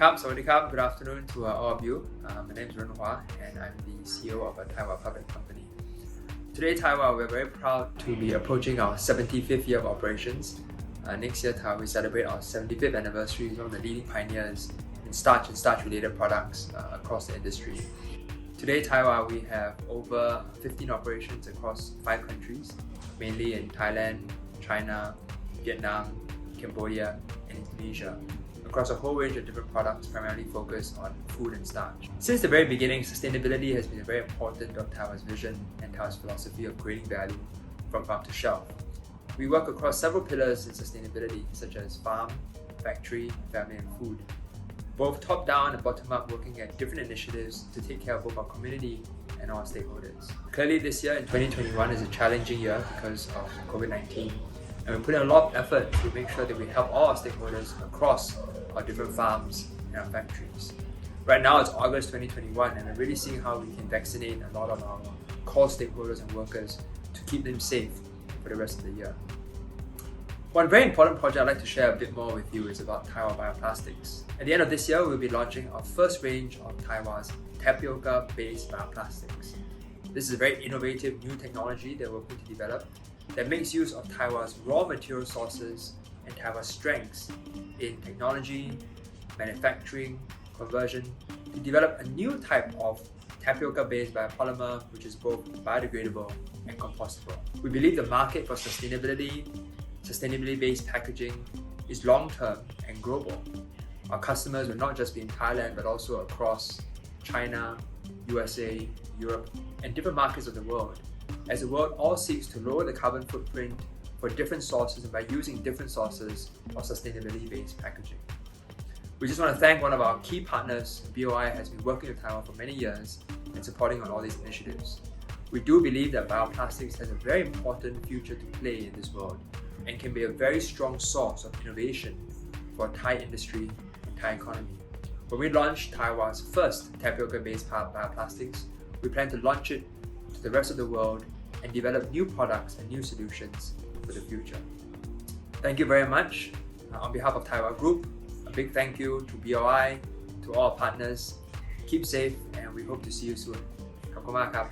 Good afternoon to uh, all of you. Uh, my name is Ren Hua and I'm the CEO of a Taiwan Public Company. Today, Taiwan, we're very proud to be approaching our 75th year of operations. Uh, next year, Taiwan, we celebrate our 75th anniversary as one of the leading pioneers in starch and starch related products uh, across the industry. Today, Taiwan, we have over 15 operations across five countries, mainly in Thailand, China, Vietnam, Cambodia, and Indonesia across a whole range of different products primarily focused on food and starch. Since the very beginning, sustainability has been a very important part of Taiwan's vision and Taiwan's philosophy of creating value from farm to shelf. We work across several pillars in sustainability, such as farm, factory, family, and food. Both top down and bottom up, working at different initiatives to take care of both our community and our stakeholders. Clearly, this year in 2021 is a challenging year because of COVID 19, and we put in a lot of effort to make sure that we help all our stakeholders across our different farms and our factories. Right now it's August 2021 and we're really seeing how we can vaccinate a lot of our core stakeholders and workers to keep them safe for the rest of the year. One very important project I'd like to share a bit more with you is about Taiwan Bioplastics. At the end of this year, we'll be launching our first range of Taiwan's tapioca-based bioplastics. This is a very innovative new technology that we're going to develop that makes use of Taiwan's raw material sources and Taiwan's strengths in technology, manufacturing, conversion to develop a new type of tapioca-based biopolymer which is both biodegradable and compostable. We believe the market for sustainability, sustainability-based packaging is long-term and global. Our customers will not just be in Thailand but also across China, USA, Europe, and different markets of the world as the world all seeks to lower the carbon footprint for different sources and by using different sources of sustainability-based packaging. We just want to thank one of our key partners, BOI has been working with Taiwan for many years and supporting on all these initiatives. We do believe that bioplastics has a very important future to play in this world and can be a very strong source of innovation for Thai industry and Thai economy. When we launch Taiwan's first tapioca-based bioplastics, we plan to launch it to the rest of the world and develop new products and new solutions for the future. Thank you very much. Uh, on behalf of Taiwan Group, a big thank you to BOI, to all our partners. Keep safe and we hope to see you soon. ขอบคุณมากครับ